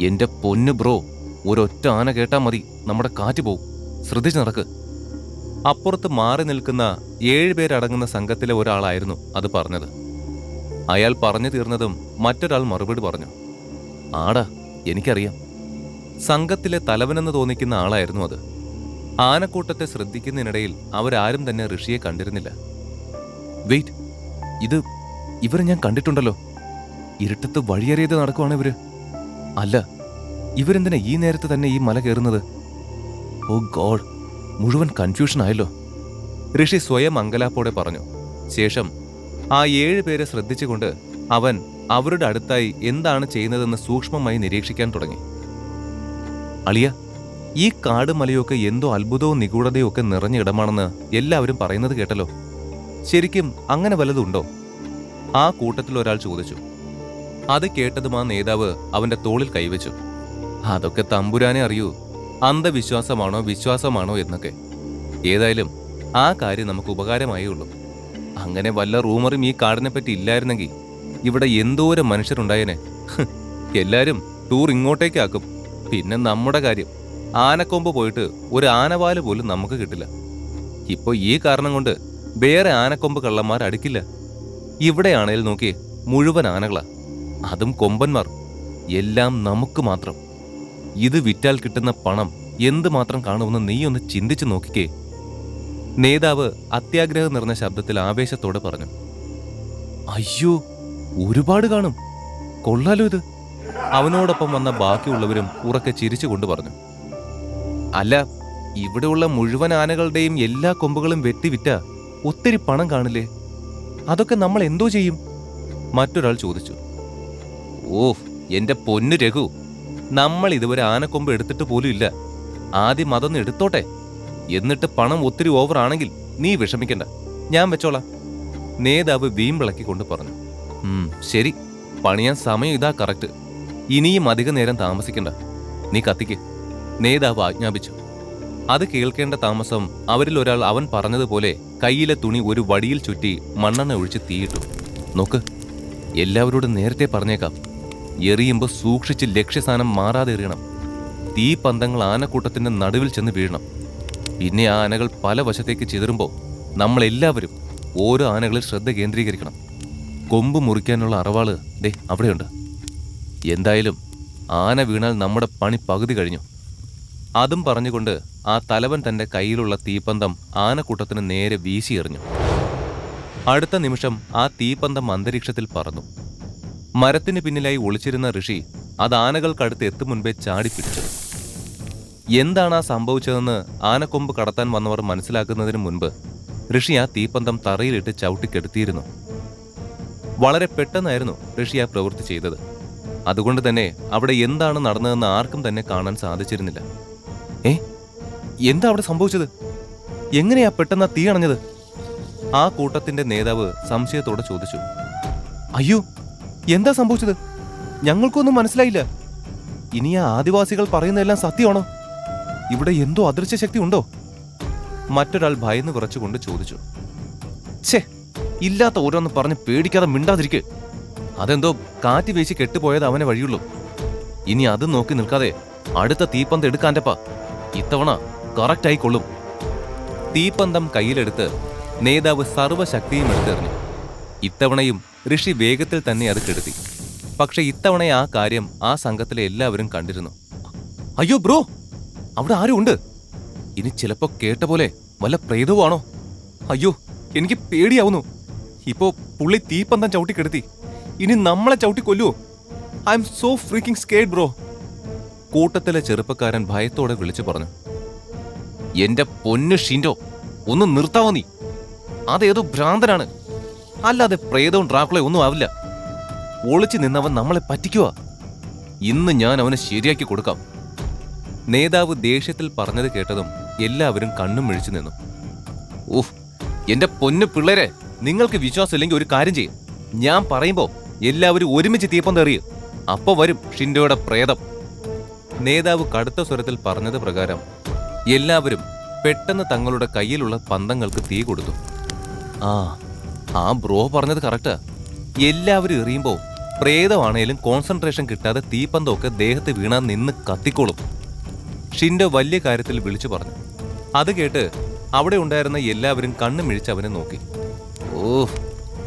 എന്റെ പൊന്നു ബ്രോ ഒരൊറ്റ ആന കേട്ടാ മതി. നമ്മുടെ കാറ്റ് പോവും. ശ്രദ്ധിച്ചു നടക്ക്. അപ്പുറത്ത് മാറി നിൽക്കുന്ന ഏഴുപേരടങ്ങുന്ന സംഘത്തിലെ ഒരാളായിരുന്നു അത് പറഞ്ഞത്. അയാൾ പറഞ്ഞു തീർന്നതും മറ്റൊരാൾ മറുപടി പറഞ്ഞു. ആടാ എനിക്കറിയാം. സംഘത്തിലെ തലവനെന്ന് തോന്നിക്കുന്ന ആളായിരുന്നു അത്. ആനക്കൂട്ടത്തെ ശ്രദ്ധിക്കുന്നതിനിടയിൽ അവരാരും തന്നെ ഋഷിയെ കണ്ടിരുന്നില്ല. വെയിറ്റ് ഇത് ഇവരെ ഞാൻ കണ്ടിട്ടുണ്ടല്ലോ. ഇരുട്ടത്ത് വഴിയറിയത് നടക്കുവാണ് ഇവർ. അല്ല ഇവരെന്തിനാ ഈ നേരത്ത് തന്നെ ഈ മല കയറുന്നത്? ഓ ഗോഡ് മുഴുവൻ കൺഫ്യൂഷൻ ആയല്ലോ. ഋഷി സ്വയം അങ്കലാപ്പോടെ പറഞ്ഞു. ശേഷം ആ ഏഴ് പേരെ ശ്രദ്ധിച്ചുകൊണ്ട് അവൻ അവരുടെ അടുത്തായി എന്താണ് ചെയ്യുന്നതെന്ന് സൂക്ഷ്മമായി നിരീക്ഷിക്കാൻ തുടങ്ങി. അളിയ ഈ കാട് മലയൊക്കെ എന്തോ അത്ഭുതവും നിഗൂഢതയും ഒക്കെ നിറഞ്ഞ ഇടമാണെന്ന് എല്ലാവരും പറയുന്നത് കേട്ടല്ലോ. ശരിക്കും അങ്ങനെ വല്ലതുണ്ടോ ആ കൂട്ടത്തിൽ ഒരാൾ ചോദിച്ചു. അത് കേട്ടതും ആ നേതാവ് അവന്റെ തോളിൽ കൈവച്ചു. അതൊക്കെ തമ്പുരാനെ അറിയൂ. അന്ധവിശ്വാസമാണോ വിശ്വാസമാണോ എന്നൊക്കെ. ഏതായാലും ആ കാര്യം നമുക്ക് ഉപകാരമായേ ഉള്ളൂ. അങ്ങനെ വല്ല റൂമറും ഈ കാടിനെ പറ്റി ഇല്ലായിരുന്നെങ്കിൽ ഇവിടെ എന്തോരം മനുഷ്യരുണ്ടായേനെ. എല്ലാവരും ടൂർ ഇങ്ങോട്ടേക്കാക്കും. പിന്നെ നമ്മുടെ കാര്യം. ആനക്കൊമ്പ് പോയിട്ട് ഒരു ആനവാൽ പോലും നമുക്ക് കിട്ടില്ല. ഇപ്പോൾ ഈ കാരണം കൊണ്ട് വേറെ ആനക്കൊമ്പ് കള്ളന്മാർ അടുക്കില്ല. ഇവിടെയാണേൽ നോക്കി മുഴുവൻ ആനകളാ. അതും കൊമ്പന്മാർ. എല്ലാം നമുക്ക് മാത്രം. ഇത് വിറ്റാൽ കിട്ടുന്ന പണം എന്തുമാത്രം കാണുമെന്ന് നീ ഒന്ന് ചിന്തിച്ചു നോക്കിക്കേ. നേതാവ് അത്യാഗ്രഹം നിറഞ്ഞ ശബ്ദത്തിൽ ആവേശത്തോടെ പറഞ്ഞു. അയ്യോ ഒരുപാട് കാണും. കൊള്ളാലോ ഇത്. അവനോടൊപ്പം വന്ന ബാക്കിയുള്ളവരും ഉറക്കെ ചിരിച്ചുകൊണ്ട് പറഞ്ഞു. അല്ല ഇവിടെയുള്ള മുഴുവൻ ആനകളുടെയും എല്ലാ കൊമ്പുകളും വെട്ടിവിറ്റ ഒത്തിരി പണം കാണില്ലേ? അതൊക്കെ നമ്മൾ എന്തോ ചെയ്യും? മറ്റൊരാൾ ചോദിച്ചു. ഓ എന്റെ പൊന്നു രഘു. നമ്മൾ ഇതുവരെ ആനക്കൊമ്പ് എടുത്തിട്ട് പോലും ഇല്ല. ആദ്യം അതൊന്ന് എടുത്തോട്ടെ. എന്നിട്ട് പണം ഒത്തിരി ഓവറാണെങ്കിൽ നീ വിഷമിക്കണ്ട. ഞാൻ വെച്ചോളാം. നേതാവ് വീമ്പിളക്കിക്കൊണ്ട് പറഞ്ഞു. ശരി. പണിയാൻ സമയം ഇതാ കറക്റ്റ് ഇനിയും അധിക നേരം താമസിക്കണ്ട. നീ കത്തിക്ക്. നേതാവ് ആജ്ഞാപിച്ചു. അത് കേൾക്കേണ്ട താമസം അവരിൽ ഒരാൾ അവൻ പറഞ്ഞതുപോലെ കയ്യിലെ തുണി ഒരു വടിയിൽ ചുറ്റി മണ്ണെണ്ണ ഒഴിച്ച് തീയിട്ടു. നോക്ക് എല്ലാവരോടും നേരത്തെ പറഞ്ഞേക്കാം. എറിയുമ്പോൾ സൂക്ഷിച്ച് ലക്ഷ്യസ്ഥാനം മാറാതെ എറിയണം. തീ പന്തങ്ങൾ ആനക്കൂട്ടത്തിന്റെ നടുവിൽ ചെന്ന് വീഴണം. പിന്നെ ആ ആനകൾ പല വശത്തേക്ക് ചിതറുമ്പോൾ നമ്മളെല്ലാവരും ഓരോ ആനകളിൽ ശ്രദ്ധ കേന്ദ്രീകരിക്കണം. കൊമ്പ് മുറിക്കാനുള്ള അറവാൾ ദേ അവിടെയുണ്ട്. എന്തായാലും ആന വീണാൽ നമ്മുടെ പണി പകുതി കഴിഞ്ഞു. അതും പറഞ്ഞുകൊണ്ട് ആ തലവൻ തന്റെ കയ്യിലുള്ള തീപ്പന്തം ആനക്കൂട്ടത്തിന് നേരെ വീശിയെറിഞ്ഞു അടുത്ത നിമിഷം ആ തീപ്പന്തം അന്തരീക്ഷത്തിൽ പറന്നു. മരത്തിന് പിന്നിലായി ഒളിച്ചിരുന്ന ഋഷി അത് ആനകൾക്കടുത്ത് എത്തും മുൻപേ ചാടിപ്പിടിച്ചു. എന്താണ് ആ സംഭവിച്ചതെന്ന് ആനക്കൊമ്പ് കടത്താൻ വന്നവർ മനസ്സിലാക്കുന്നതിന് മുൻപ് ഋഷി ആ തീപ്പന്തം തറയിലിട്ട് ചവിട്ടിക്കെടുത്തിയിരുന്നു. വളരെ പെട്ടെന്നായിരുന്നു ഋഷി ആ പ്രവൃത്തി ചെയ്തത്. അതുകൊണ്ട് തന്നെ അവിടെ എന്താണ് നടന്നതെന്ന് ആർക്കും തന്നെ കാണാൻ സാധിച്ചിരുന്നില്ല. ഏ? എന്താ അവിടെ സംഭവിച്ചത്? എങ്ങനെയാ പെട്ടെന്ന് തീ അണഞ്ഞത്? ആ കൂട്ടത്തിന്റെ നേതാവ് സംശയത്തോടെ ചോദിച്ചു. അയ്യോ എന്താ സംഭവിച്ചത്? ഞങ്ങൾക്കൊന്നും മനസ്സിലായില്ല. ഇനി ആ ആദിവാസികൾ പറയുന്നതെല്ലാം സത്യമാണോ? ഇവിടെ എന്തോ അദൃശ്യ ശക്തി ഉണ്ടോ? മറ്റൊരാൾ ഭയന്ന് കുറച്ചുകൊണ്ട് ചോദിച്ചു. ഛേ ഇല്ലാത്ത ഓരോന്ന് പറഞ്ഞ് പേടിക്കാതെ മിണ്ടാതിരിക്കെ. അതെന്തോ കാറ്റ് വീശി കെട്ടുപോയത് അവനെ വഴിയുള്ളൂ. ഇനി അത് നോക്കി നിൽക്കാതെ അടുത്ത തീപ്പന്ത് എടുക്കാന്റെപ്പാ. ഇത്തവണ കറക്റ്റായി കൊള്ളും. തീപ്പന്തം കയ്യിലെടുത്ത് നേതാവ് സർവശക്തിയും എടുത്തെറിഞ്ഞു. ഇത്തവണയും ഋഷി വേഗത്തിൽ തന്നെ അത് കെടുത്തി. പക്ഷെ ഇത്തവണ ആ കാര്യം ആ സംഘത്തിലെ എല്ലാവരും കണ്ടിരുന്നു. അയ്യോ ബ്രോ അവിടെ ആരും ഉണ്ട്. ഇനി ചിലപ്പോ കേട്ട പോലെ വല്ല പ്രേതവുമാണോ? അയ്യോ എനിക്ക് പേടിയാവുന്നു. ഇപ്പോ പുള്ളി തീപ്പന്തം ചവിട്ടി കെടുത്തി. ഇനി നമ്മളെ ചവിട്ടി കൊല്ലുവോ? I am so freaking scared bro. കൂട്ടത്തിലെ ചെറുപ്പക്കാരൻ ഭയത്തോടെ വിളിച്ചു പറഞ്ഞു. എന്റെ പൊന്നു ഷിൻഡോ ഒന്ന് നിർത്താവോ നീ? അതേതോ ഭ്രാന്തനാണ്. അല്ലാതെ പ്രേതവും ഡ്രാക്കുളയും ഒന്നും ആവില്ല. ഒളിച്ചു നിന്നവൻ നമ്മളെ പറ്റിക്കുക ഇന്ന് ഞാൻ അവനെ ശരിയാക്കി കൊടുക്കാം. നേതാവ് ദേഷ്യത്തിൽ പറഞ്ഞത് കേട്ടതും എല്ലാവരും കണ്ണും മിഴിച്ചു നിന്നു. ഓഹ് എന്റെ പൊന്നു പിള്ളേരെ നിങ്ങൾക്ക് വിശ്വാസമില്ലെങ്കിൽ ഒരു കാര്യം ചെയ്യും. ഞാൻ പറയുമ്പോ എല്ലാവരും ഒരുമിച്ച് തീപ്പം തെറിയും അപ്പൊ വരും ഷിൻഡോയുടെ പ്രേതം. നേതാവ് കടുത്ത സ്വരത്തിൽ പറഞ്ഞത് പ്രകാരം എല്ലാവരും പെട്ടെന്ന് തങ്ങളുടെ കയ്യിലുള്ള പന്തങ്ങൾക്ക് തീ കൊടുത്തു. ആ ആ ബ്രോ പറഞ്ഞത് കറക്റ്റാ. എല്ലാവരും എറിയുമ്പോ പ്രേതമാണേലും കോൺസെൻട്രേഷൻ കിട്ടാതെ തീപ്പന്തമൊക്കെ ദേഹത്ത് വീണാൽ നിന്ന് കത്തിക്കോളും. ഷിൻഡോ വലിയ കാര്യത്തിൽ വിളിച്ചു പറഞ്ഞു. അത് കേട്ട് അവിടെ ഉണ്ടായിരുന്ന എല്ലാവരും കണ്ണു മിഴിച്ച് അവനെ നോക്കി. ഓ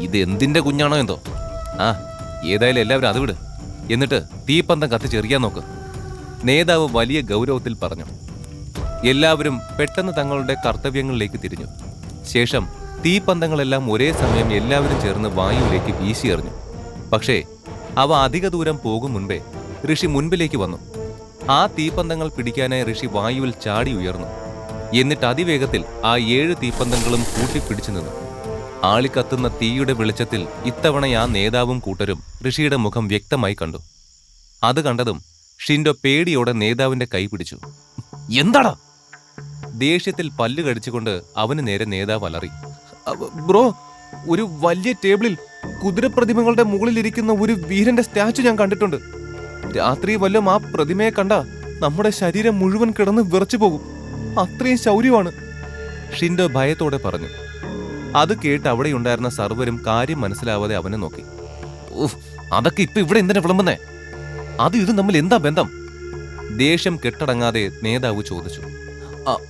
ഇത് എന്തിന്റെ കുഞ്ഞാണോ എന്തോ? ആ ഏതായാലും എല്ലാവരും അത് വിട്. എന്നിട്ട് തീപ്പന്തം കത്തിച്ചെറിയാൻ നോക്ക്. നേതാവ് വലിയ ഗൗരവത്തിൽ പറഞ്ഞു. എല്ലാവരും പെട്ടെന്ന് തങ്ങളുടെ കർത്തവ്യങ്ങളിലേക്ക് തിരിഞ്ഞു. ശേഷം തീപ്പന്തങ്ങളെല്ലാം ഒരേ സമയം എല്ലാവരും ചേർന്ന് വായുവിലേക്ക് വീശിയെറിഞ്ഞു പക്ഷേ അവ അധിക ദൂരം പോകും മുൻപേ ഋഷി മുൻപിലേക്ക് വന്നു. ആ തീപ്പന്തങ്ങൾ പിടിക്കാനായി ഋഷി വായുവിൽ ചാടി ഉയർന്നു. എന്നിട്ട് അതിവേഗത്തിൽ ആ ഏഴ് തീപ്പന്തങ്ങളും കൂട്ടിപ്പിടിച്ചു നിന്നു. ആളിക്കത്തുന്ന തീയുടെ വെളിച്ചത്തിൽ ഇത്തവണ ആ നേതാവും കൂട്ടരും ഋഷിയുടെ മുഖം വ്യക്തമായി കണ്ടു. അത് കണ്ടതും ഷിൻഡോ പേടിയോടെ നേതാവിന്റെ കൈ പിടിച്ചു. എന്താടാ? ദേഷ്യത്തിൽ പല്ല് കടിച്ചുകൊണ്ട് അവന് നേരെ നേതാവ് അലറി. "അവ- ബ്രോ ഒരു വലിയ ടേബിളിൽ കുതിരപ്രതിമകളുടെ മുകളിലിരിക്കുന്ന ഒരു വീരന്റെ സ്റ്റാച്ചു ഞാൻ കണ്ടിട്ടുണ്ട്. രാത്രി വല്ലതും ആ പ്രതിമയെ കണ്ട നമ്മുടെ ശരീരം മുഴുവൻ കിടന്ന് വിറച്ചു പോകും. അത്രയും ശൗര്യമാണ്. ഷിൻഡോ ഭയത്തോടെ പറഞ്ഞു. അത് കേട്ട് അവിടെ ഉണ്ടായിരുന്ന സർവരും കാര്യം മനസ്സിലാവാതെ അവനെ നോക്കി. അതൊക്കെ ഇപ്പൊ ഇവിടെ എന്തിനാ വിളമ്പുന്നേ? അത് ഇത് തമ്മിൽ എന്താ ബന്ധം? ദേഷ്യം കെട്ടടങ്ങാതെ നേതാവ് ചോദിച്ചു. "ആ-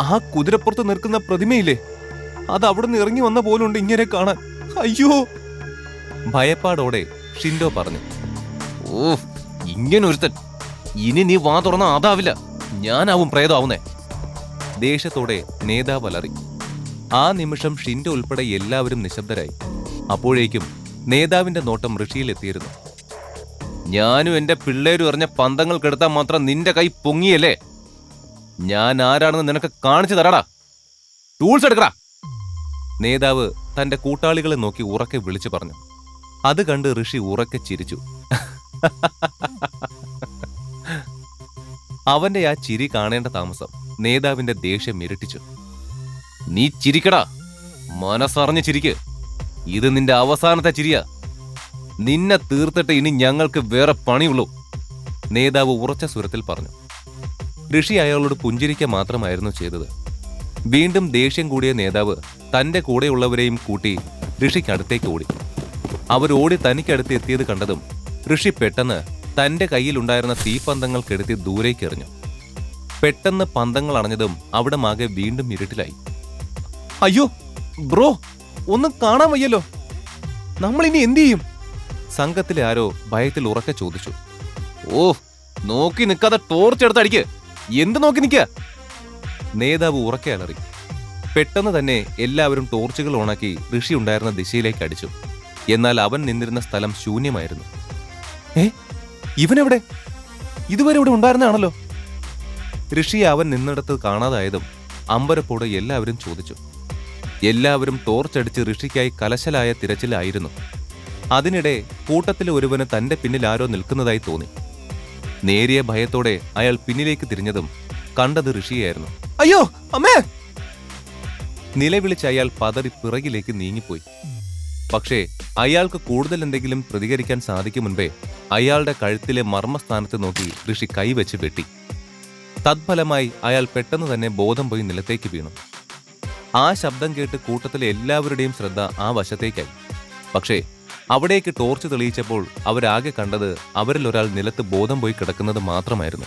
ആ കുതിരപ്പുറത്ത് നിൽക്കുന്ന പ്രതിമയില്ലേ? അത് അവിടെ നിന്ന് ഇറങ്ങി വന്ന പോലുണ്ട് ഇങ്ങനെ കാണാൻ. അയ്യോ. ഭയപ്പാടോടെ ഷിൻഡോ പറഞ്ഞു ഓ ഇങ്ങനെ ഒരുത്തൻ ഇനി നീ വാ തുറന്ന അതാവില്ല ഞാനാവും പ്രേതാവുന്നേ. ദേഷ്യത്തോടെ നേതാവ് അലറി. ആ നിമിഷം ഷിൻഡോ ഉൾപ്പെടെ എല്ലാവരും നിശബ്ദരായി. അപ്പോഴേക്കും നേതാവിന്റെ നോട്ടം ഋഷിയിലെത്തിയിരുന്നു. ഞാനും എന്റെ പിള്ളേരും എറിഞ്ഞ പന്തങ്ങൾ കെടുത്താൻ മാത്രം നിന്റെ കൈ പൊങ്ങിയല്ലേ? ഞാൻ ആരാണെന്ന് നിനക്ക് കാണിച്ചു തരാടാ. ടൂൾസ് എടുക്കടാ. നേതാവ് തന്റെ കൂട്ടാളികളെ നോക്കി ഉറക്കെ വിളിച്ചു പറഞ്ഞു. അത് കണ്ട് ഋഷി ഉറക്കെ ചിരിച്ചു. അവന്റെ ആ ചിരി കാണേണ്ട താമസം നേതാവിന്റെ ദേഷ്യം ഇരട്ടിച്ചു. നീ ചിരിക്കടാ. മനസ്സറിഞ്ഞ് ചിരിക്ക്. ഇത് നിന്റെ അവസാനത്തെ ചിരിയാ. നിന്നെ തീർത്തിട്ട് ഇനി ഞങ്ങൾക്ക് വേറെ പണിയുള്ളൂ. നേതാവ് ഉറച്ച സ്വരത്തിൽ പറഞ്ഞു. ഋഷി അയാളോട് പുഞ്ചിരിക്ക മാത്രമായിരുന്നു ചെയ്തത്. വീണ്ടും ദേഷ്യം കൂടിയ നേതാവ് തന്റെ കൂടെയുള്ളവരെയും കൂട്ടി ഋഷിക്കടുത്തേക്ക് ഓടി. അവരോടി തനിക്കടുത്ത് എത്തിയത് കണ്ടതും ഋഷി പെട്ടെന്ന് തന്റെ കയ്യിലുണ്ടായിരുന്ന തീപ്പന്തങ്ങൾക്കെടുത്തി ദൂരേക്ക് എറിഞ്ഞു. പെട്ടെന്ന് പന്തങ്ങൾ അണഞ്ഞതും അവിടെ മാകെ വീണ്ടും ഇരുട്ടിലായി. അയ്യോ ബ്രോ ഒന്നും കാണാൻ വയ്യല്ലോ. നമ്മൾ ഇനി എന്തു ചെയ്യും? സംഘത്തിലെ ആരോ ഭയത്തിൽ ഉറക്കെ ചോദിച്ചു. ഓ നോക്കി നിൽക്കാതെ ടോർച്ച് എടുത്ത് അടിക്ക് എന്ത് നോക്കി നിൽക്കുക? നേതാവ് ഉറക്കെ അലറി. പെട്ടെന്ന് തന്നെ എല്ലാവരും ടോർച്ചുകൾ ഓണാക്കി ഋഷി ഉണ്ടായിരുന്ന ദിശയിലേക്ക് അടിച്ചു. എന്നാൽ അവൻ നിന്നിരുന്ന സ്ഥലം ശൂന്യമായിരുന്നു. ഏ? ഇവനെവിടെ? ഇതുവരെ ഇവിടെ ഉണ്ടായിരുന്നാണല്ലോ ഋഷിയെ അവൻ നിന്നിടത്ത് കാണാതായതും അമ്പരപ്പോടെ എല്ലാവരും ചോദിച്ചു. എല്ലാവരും ടോർച്ചടിച്ച് ഋഷിക്കായി കലശലായ തിരച്ചിലായിരുന്നു. അതിനിടെ കൂട്ടത്തിലെ ഒരുവന് തന്റെ പിന്നിൽ ആരോ നിൽക്കുന്നതായി തോന്നി. നേരിയ ഭയത്തോടെ അയാൾ പിന്നിലേക്ക് തിരിഞ്ഞതും കണ്ടത് ഋഷിയായിരുന്നു അയ്യോ അമ്മേ! നിലവിളിച്ച് അയാൾ പതറി പിറകിലേക്ക് നീങ്ങിപ്പോയി. പക്ഷേ അയാൾക്ക് കൂടുതൽ എന്തെങ്കിലും പ്രതികരിക്കാൻ സാധിക്കും മുൻപേ അയാളുടെ കഴുത്തിലെ മർമ്മസ്ഥാനത്ത് നോക്കി ഋഷി കൈവച്ച് വെട്ടി. തത്ഫലമായി അയാൾ പെട്ടെന്ന് തന്നെ ബോധം പോയി നിലത്തേക്ക് വീണു. ആ ശബ്ദം കേട്ട് കൂട്ടത്തിലെ എല്ലാവരുടെയും ശ്രദ്ധ ആ വശത്തേക്കായി. പക്ഷേ അവിടേക്ക് ടോർച്ച് തെളിയിച്ചപ്പോൾ അവരാകെ കണ്ടത് അവരിൽ ഒരാൾ നിലത്ത് ബോധം പോയി കിടക്കുന്നത് മാത്രമായിരുന്നു.